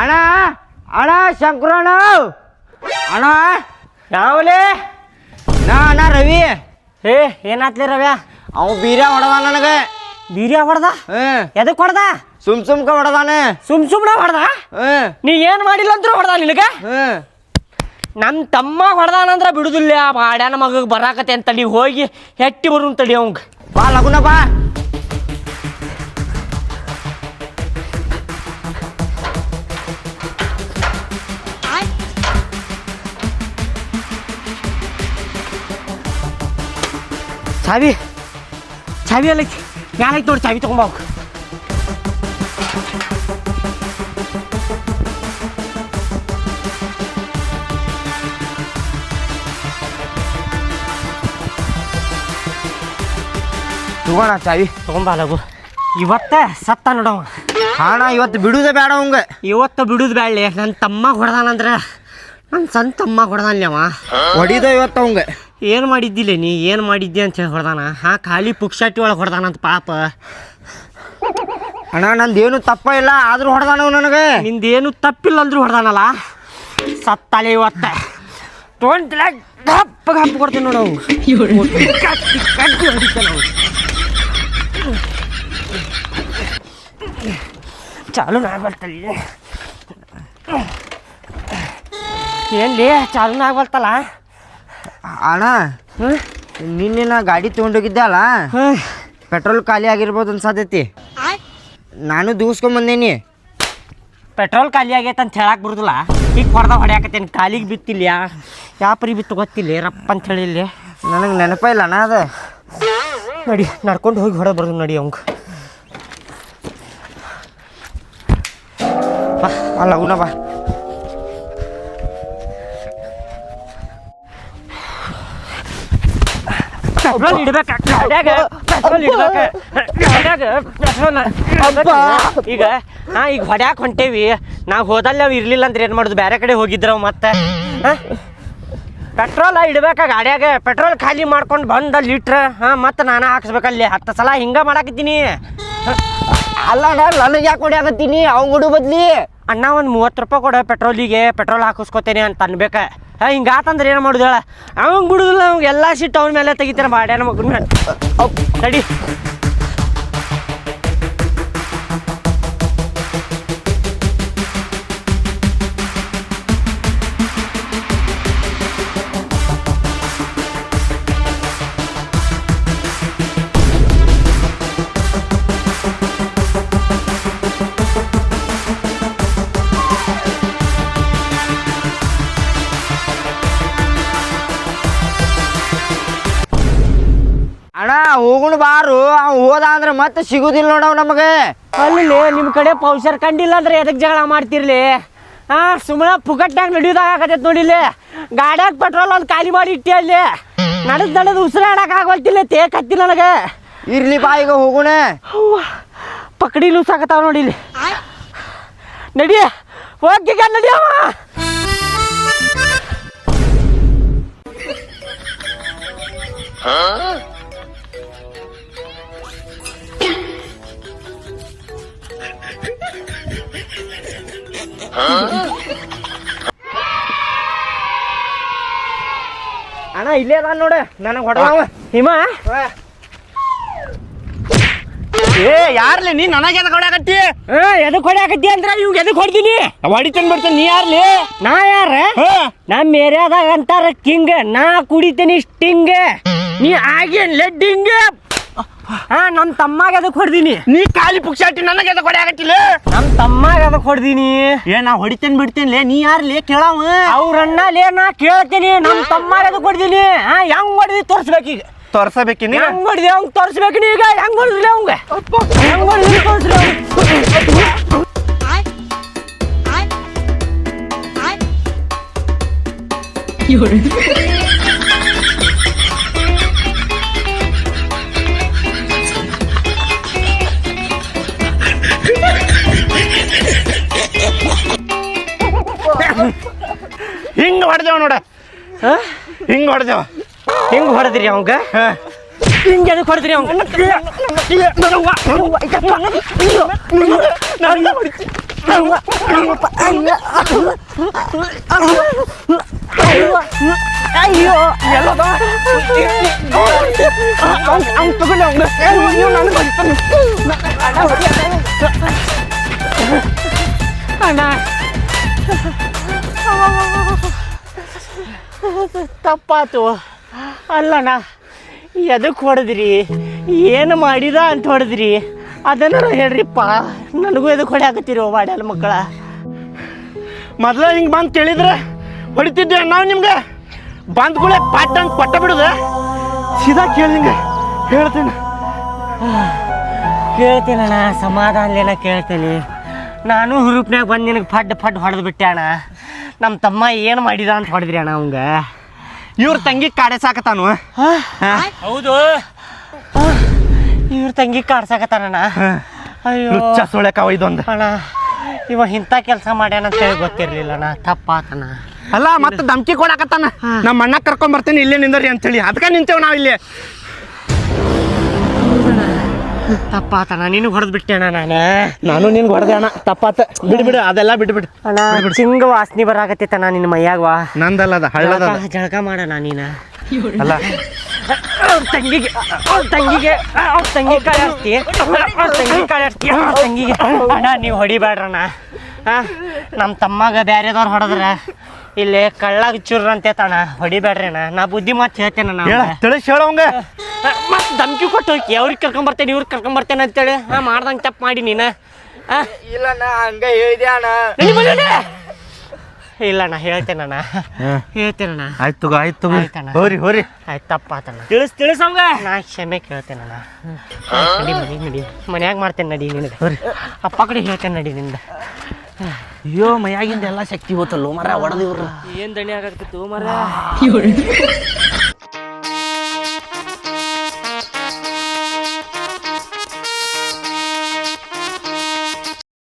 ಅಣ್ಣ ಅಣ್ಣ ಶಂಕರಣ್ಣ. ಅಣ್ಣ ಯಾವಲೇ ನಾ ಅಣ್ಣ ರವಿ. ಏ ಏನಾತ್ಲಿ ರವ್ಯ? ಅವ ಬೀರ್ಯ ಹೊಡೆದ ನನಗೆ. ಬೀರ್ಯ ಹೊಡೆದ? ಹ್ಮ್ ಎದಕ್ ಹೊಡೆದ? ಸುಮ್ ಸುಮ್ಕ ಹೊಡೆದಾನೆ. ಸುಮ್ ಸುಮ್ನ ಹೊಡೆದ? ನೀ ಏನು ಮಾಡಿಲ್ಲ ಅಂದ್ರೂ ಹೊಡೆದ ನಿನಗ? ನನ್ನ ತಮ್ಮ ಹೊಡೆದಾನಂದ್ರ ಬಿಡುದಿಲ್ಲ. ಬಾಡ್ಯಾನ ಮಗ ಬರಾಕತೆ ಅಂತ ತಡಿ ಹೋಗಿ ಹೆಟ್ಟಿ ಬರು ತಡಿ ಅವಂಗ. ಬಾ ಲಗುನ ಬಾ. ಚಾವಿ. ಚಾವಿ ಎಲ್ಲೈತಿ ಮ್ಯಾಲೈತಿ ನೋಡಿ ಚಾವಿ ತೊಗೊಂಬ ತಗೋಣ ಚಾವಿ. ತಗೊಂಬ ಲಗು. ಇವತ್ತ ಸತ್ತ ನೋಡವ ಅಣ್ಣ ಇವತ್ತು ಬಿಡುದೇ ಬೇಡ ಅವಂಗ. ಇವತ್ತು ಬಿಡುದು ಬ್ಯಾಳೆ ನನ್ನ ತಮ್ಮ ಹೊಡೆದಾನಂದ್ರೆ ನನ್ನ ಸಣ್ಣ ತಮ್ಮ ಹೊಡ್ದಾನ್ಯವ ಹೊಡಿದ ಇವತ್ತು ಅವಂಗ. ಏನು ಮಾಡಿದ್ದಿಲ್ಲ ನೀ? ಏನು ಮಾಡಿದ್ದೆ ಅಂತ ಹೇಳಿ ಹೊಡ್ದಾನ? ಹಾ ಖಾಲಿ ಪುಕ್ಷಾಟಿ ಒಳಗೆ ಹೊಡ್ದಾನಂತ ಪಾಪ. ಅಣ್ಣ ನಂದೇನು ತಪ್ಪ ಇಲ್ಲ ಆದರೂ ಹೊಡೆದಾನವ್ ನನಗೆ. ನಿಂದೇನು ತಪ್ಪಿಲ್ಲ ಅಂದ್ರೂ ಹೊಡ್ದಾನಲ್ಲ? ಸತ್ತಲೆ ಇವತ್ತ. ಗಪ್ಪ ಗಪ್ಪ ಕೊಡ್ತೀನಿ ನೋಡು ಅವು. ಚಾಲು ಏನ್ಲಿ ಚಾಲು ಆಗ್ಬರ್ತಲ್ಲ ಅಣ್ಣ ಹ್ಞೂ ನಿನ್ನೆ ನಾ ಗಾಡಿ ತೊಗೊಂಡೋಗಿದ್ದೆ ಅಲ್ಲ? ಪೆಟ್ರೋಲ್ ಖಾಲಿ ಆಗಿರ್ಬೋದು ಅನ್ಸತೈತಿ. ನಾನು ದೂಸ್ಕೊಂಬಂದೇನಿ ಪೆಟ್ರೋಲ್ ಖಾಲಿ ಆಗೈತೆ ಅಂತ ಹೇಳಕ್ ಬರುದಿಲ್ಲ. ಈಗ ಹೊಡೆದ ಹೊಡ್ಯಾಕತ್ತೇನೆ ಕಾಲಿಗೆ ಬಿತ್ತಿಲ್ಲ ಯಾಪರಿ ಬಿತ್ತು ಗೊತ್ತಿಲ್ಲ ರಪ್ಪ ಅಂತ ಹೇಳಿಲ್ಲ ನನಗೆ ನೆನಪ ಇಲ್ಲ ಅಣ್ಣ ಅದು. ನಡಿ ನಡ್ಕೊಂಡು ಹೋಗಿ ಹೊಡೆ ಬರ್ದು ನಡಿ ಅವಂಗ. ಅಲ್ಲ ಬಾ. ಪೆಟ್ರೋಲ್ ಇಡ್ಬೇಕು ಗಾಡ್ಯಾಗ ಪೆಟ್ರೋಲ್ ಇಡ್ಬೇಕು ಗಾಡ್ಯಾಗ ಪೆಟ್ರೋಲ್ ಈಗ ಹಾ ಈಗ ಹೊಡ್ಯಾಕ ಹೊಂಟೇವಿ. ನಾವು ಹೋದಲ್ಲಿ ಅವು ಇರ್ಲಿಲ್ಲ ಅಂದ್ರೆ ಏನು ಮಾಡೋದು? ಬೇರೆ ಕಡೆ ಹೋಗಿದ್ರವ್ ಮತ್ತೆ? ಪೆಟ್ರೋಲ್ ಇಡ್ಬೇಕ ಗಾಡ್ಯಾಗ? ಪೆಟ್ರೋಲ್ ಖಾಲಿ ಮಾಡ್ಕೊಂಡು ಬಂದ ಲೀಟ್ರ್ ಹಾ ಮತ್ತೆ ನಾನು ಹಾಕ್ಸ್ಬೇಕಲ್ಲಿ. ಹತ್ತು ಸಲ ಹಿಂಗ ಮಾಡಾಕತ್ತೀನಿ. ಅಲ್ಲ ನನಗೆ ಯಾಕೆ ಹೊಡ್ಯಾಕತ್ತೀನಿ? ಅವ್ನು ಗುಡು ಬದ್ಲಿ. ಅಣ್ಣ ಒಂದು ಮೂವತ್ತು ರೂಪಾಯಿ ಕೊಡ ಪೆಟ್ರೋಲಿಗೆ ಪೆಟ್ರೋಲ್ ಹಾಕಿಸ್ಕೊತೇನೆ ಅಂತ ಅನ್ಬೇಕ. ಹಾ, ಹಿಂಗಾತಂದ್ರೆ ಏನು ಮಾಡೋದು ಹೇಳ? ಅವಂಗೆ ಬಿಡುದಿಲ್ಲ ಅವ್ನಿಗೆ ಎಲ್ಲ ಸಿಟ್ಟು ಅವನ ಮೇಲೆ ತೆಗಿತಾನೆ ಬಾಡ್ಯಾನ ಮಗನ. ತಡಿ ಅಣ್ಣ ಹೋಗುಣ ಬಾರು. ಅವ್ ಹೋದ ಅಂದ್ರೆ ಮತ್ತೆ ಸಿಗುದಿಲ್ಲ ನೋಡವ್ ನಮಗೆ. ಅಲ್ಲಿ ನಿಮ್ಮ ಕಡೆ ಪೌಷರ್ ಕಂಡಿಲ್ಲ ಅಂದ್ರೆ ಎದಕ್ಕೆ ಜಗಳ ಮಾಡ್ತಿರ್ಲಿ? ಹಾ ಸುಮ್ಮನೆ ಪುಕಟ್ನಾಗ ನಡೆಯೋದಾಗ ನೋಡಿ ನೋಡಿಲ್ಲಿ ಗಾಡ್ಯಾಗ ಪೆಟ್ರೋಲ್ ಒಂದು ಖಾಲಿ ಮಾಡಿ ಇಟ್ಟಿ ಅಲ್ಲಿ. ನಡೆದ್ ನಡೆದು ಉಸಿರಾಡಕ್ ಆಗವಲ್ತಿಲ್ಲ ತೇ ಕತ್ತಿ ನನಗೆ. ಇರ್ಲಿ ಬಾ ಈಗ ಹೋಗುಣ. ಅವ್ವ, ಪಕಡಿ ಲೂಸ್ ಆಗತಾವ ನೋಡಿಲಿ ನಡಿ ಹೋಗಿಗ ನಡಿಯವ ಅಣ್ಣ ಇಲ್ಲೇ ಅದ ನೋಡ. ನನಗೆ ಹೊಡೆದವ ಹಿಮ? ಏ ಯಾರ್ಲಿ ನೀ ನನಗೆ ಎದಕ್ ಹೊಡ್ಯಾಕತ್ತಿ ಎದಕ್ ಹೊಡ್ಯಾಕತ್ತಿ ಅಂದ್ರ ಇವ್ ಎದಕ್ ಹೊಡ್ತೀನಿ ಹೊಡಿತೇನೆ ಬಿಡ್ತೇನೆ ನೀ ಯಾರ್ಲಿ? ನಾ ಯಾರ. ನಮ್ಮ ಏರಿಯಾದಾಗ ಅಂತಾರ ಕಿಂಗ್. ನಾ ಕುಡಿತೀನಿ ಸ್ಟಿಂಗ್. ನೀ ಆಗೇನ್ ಲೆಡ್ಡಿಂಗ್. ಹಾ ನಮ್ಮ ತಮ್ಮಾಗ ಅದಕ್ಕೆ ಹೊಡ್ದೀನಿ. ನೀ ಖಾಲಿ ಪುಕ್ಷಾಟಿ ನನಗೆ ಅದಕ್ಕೆ ಹೊಡೆ ಆಗತ್ತಿಲ್ಲ. ನಮ್ಮ ತಮ್ಮಾಗ ಅದಕ್ಕೆ ಹೊಡ್ದೀನಿ. ಏ ನಾ ಹೊಡಿತೇನೆ ಬಿಡ್ತೇನೆ ನೀ ಯಾರ್ಲಿ ಕೇಳವ. ಅಣ್ಣ ಲೇ ನಾ ಕೇಳ್ತೀನಿ. ನಮ್ಮ ತಮ್ಮಾಗ ಅದಕ್ಕೆ ಹೊಡ್ದೀನಿ. ಹಾ ಹೆಂಗ್ ಹೊಡ್ದಿ ತೋರ್ಸ್ಬೇಕೀಗ ತೋರ್ಸಬೇಕಿ ನೀ ಹೆಂಗ್ ಹೊಡ್ದಿ ಅವ್ನ್ ತೋರ್ಸ್ಬೇಕು ನೀ ಈಗ ಹೆಂಗ್ ಹೊಡ್ದ್ರಿ ಅವಂಗ ಹೆಂಗ್ ಹೊಡ್ದಿ ತೋರ್ಸ್ರಿ ಅವ್ನ್ಗ್. ಹಿಂಗ್ ಹೊಡೆದೇವ ನೋಡ ಹಾ? ಹಿಂಗ್ ಹೊಡೆದೇವ ಹೆಂಗ್ ಹೊಡೆದ್ರಿ ಅವಂಗ ಹಿಂಗೆ ಅದಕ್ಕೆ ಹೊಡೆದ್ರಿ ಅವಂಗ ನನಗೆ ಹೊಡಿತಿ ಅಯ್ಯೋ ಎಲ್ಲದ ಅವ್ನು ತಗೊಂಡು ಅವ್ನ ನೀವು ನನಗೆ ಹೊಡಿತಾನೆ ಅಣ್ಣ ತಪ್ಪಾತು. ಅಲ್ಲಣ್ಣ ಎದಕ್ಕೆ ಹೊಡೆದ್ರಿ? ಏನು ಮಾಡಿದ ಅಂತ ಹೊಡೆದ್ರಿ? ಅದನ್ನು ಹೇಳ್ರಿಪ್ಪ. ನನಗೂ ಎದಕ್ಕೆ ಓ ಮಾಡ್ಯಲ್ಲ ಮಕ್ಕಳ. ಮೊದಲ ಹಿಂಗೆ ಬಂದು ಕೇಳಿದ್ರೆ ಹೊಡಿತಿದ್ದೆ ನಾವು ನಿಮ್ಗೆ. ಬಂದ್ಗಳೇ ಪಾಟ್ ಅಂತ ಕೊಟ್ಟ ಬಿಡುದ. ಸೀದಾ ಕೇಳಿ ಹೇಳ್ತೀನಿ. ಕೇಳ್ತೀನಿ ಕೇಳ್ತೀನಣ್ಣ ಸಮಾಧಾನಲೇನ ಕೇಳ್ತೀನಿ. ನಾನು ಹುರುಪ್ನ್ಯಾಗ ಬಂದು ನಿನಗೆ ಫಡ್ ಫಡ್ ಹೊಡೆದು ಬಿಟ್ಟೆ ಅಣ್ಣ ನಮ್ಮ ತಮ್ಮ ಏನು ಮಾಡಿದ ಅಂತ ಹೊಡೆದ್ರಿ ಅಣ್ಣ ಅವಂಗ? ಇವ್ರ ತಂಗಿ ಕಾಡೆ ಸಾಕತಾನು ಹೌದು. ಇವ್ರ ತಂಗಿ ಕಾಡ್ಸಾಕತ್ತಾನಣ್ಣ ಅಯ್ಯೋ. ಸೊಳೆಕಾವ ಇದೊಂದು. ಅಣ್ಣ ಇವ ಇಂಥ ಕೆಲಸ ಮಾಡ್ಯಾನ ಅಂತೇಳಿ ಗೊತ್ತಿರ್ಲಿಲ್ಲ ಅಣ್ಣ. ತಪ್ಪಾತನ ಅಲ್ಲ ಮತ್ತೆ ಧಮ್ಕಿ ಕೊಡಾಕತ್ತಾನ. ನಮ್ಮ ಅಣ್ಣ ಕರ್ಕೊಂಡ್ ಬರ್ತೀನಿ ಇಲ್ಲೇ ನಿಂದರಿ ಅಂತೇಳಿ. ಅದಕ್ಕೆ ನಿಂತೇವ್ ನಾವು ಇಲ್ಲಿ ತಪ್ಪಾತಣ್ಣ ನೀನು ಹೊಡೆದು ಬಿಟ್ಟೆ ಅಣ್ಣ ನಾನು. ನಾನು ನಿನ್ಗೆ ಹೊಡೆದೆ ಅಣ್ಣ ತಪ್ಪಾತ. ಬಿಡು ಬಿಡು ಅದೆಲ್ಲ ಬಿಡು ಬಿಡು. ಅಣ್ಣ ಚಿಂಗ ವಾಸನೆ ಬರಾಕತ್ತೈತಣ್ಣ ನಿನ್ನ ಮೈಯಾಗ ವಾ. ನಂದಲ್ಲದ ಹಳ್ಳದ ಜಳಕ ಮಾಡೋಣ ನೀನು. ಅಲ್ಲ. ಅವ್ರ ತಂಗಿಗೆ ಅವ್ರ ತಂಗಿಗೆ ಅವ್ರ ತಂಗಿ ಕಾಳೆ ಅವ್ರ ತಂಗಿ ಕಾಳೆ ಹಾಕ್ತಿ. ಅವ್ರ ತಂಗಿಗೆ. ಅಣ್ಣ ನೀವು ಹೊಡಿಬೇಡ್ರಣ್ಣ ಹಾಂ ನಮ್ಮ ತಮ್ಮಗ ಬ್ಯಾರೆದವ್ರು ಹೊಡೆದ್ರ ಇಲ್ಲಿ ಕಳ್ಳಾಗ ಚುರ್ರಂತೆ ಅಂತೇತಣ್ಣ ಹೊಡಿಬೇಡ್ರಿ ಅಣ್ಣ. ನಾ ಬುದ್ಧಿ ಮಾತು ಹೇಳ್ತೇನೆ ಹೇಳ ನಾನು ತಿಳಿಸಿ ಹೇಳವಂಗ ಮತ್ತೆ ಧಮ್ಕಿ ಕೊಟ್ಟು ಹೋಗಿ ಅವ್ರಿಗೆ ಕರ್ಕೊಂಬರ್ತೇನೆ ಇವ್ರಿಗೆ ಕರ್ಕೊಂಬರ್ತೇನೆ ಅಂತೇಳಿ. ಹಾ ಮಾಡ್ದಂಗೆ ತಪ್ಪು ಮಾಡಿ ನೀನು. ಹಾಂ ಇಲ್ಲ ನಾ ಹಂಗ ಹೇಳಿದೆ ಅಣ್ಣ. ಇಲ್ಲ ಅಣ್ಣ ಅಣ್ಣ. ಹೇಳ್ತೇನಣ್ಣ ಹೇಳ್ತೇನಣ್ಣ ಆಯ್ತು ತಗೋ ಆಯ್ತು ತಗೋ. ಆಯ್ತಣ್ಣ. ಹೋರಿ ಹೋರಿ. ಆಯ್ತು ತಪ್ಪಾತಣ್ಣ ತಿಳಿಸ್ ತಿಳಿಸಂಗ ನಾ ಕ್ಷಮೆ ಕೇಳ್ತೇನಣ್ಣ ನಡಿ ನಡಿ ನಡಿ. ಮನ್ಯಾಗ ಮಾಡ್ತೇನೆ ನಡಿ ನಿನಗೆ ಅಪ್ಪ ಕಡೆ ಹೇಳ್ತೇನೆ ನಡಿ ನಿಂದ. ಅಯ್ಯೋ ಮೈಯಾಗಿಂದ ಎಲ್ಲ ಶಕ್ತಿ ಹೋತಲ್ಲೋ ಮರ ಹೊಡೆದಿವ್ರು ಏನು ದಣಿ ಆಗತ್ತಿತ್ತು ಮರ.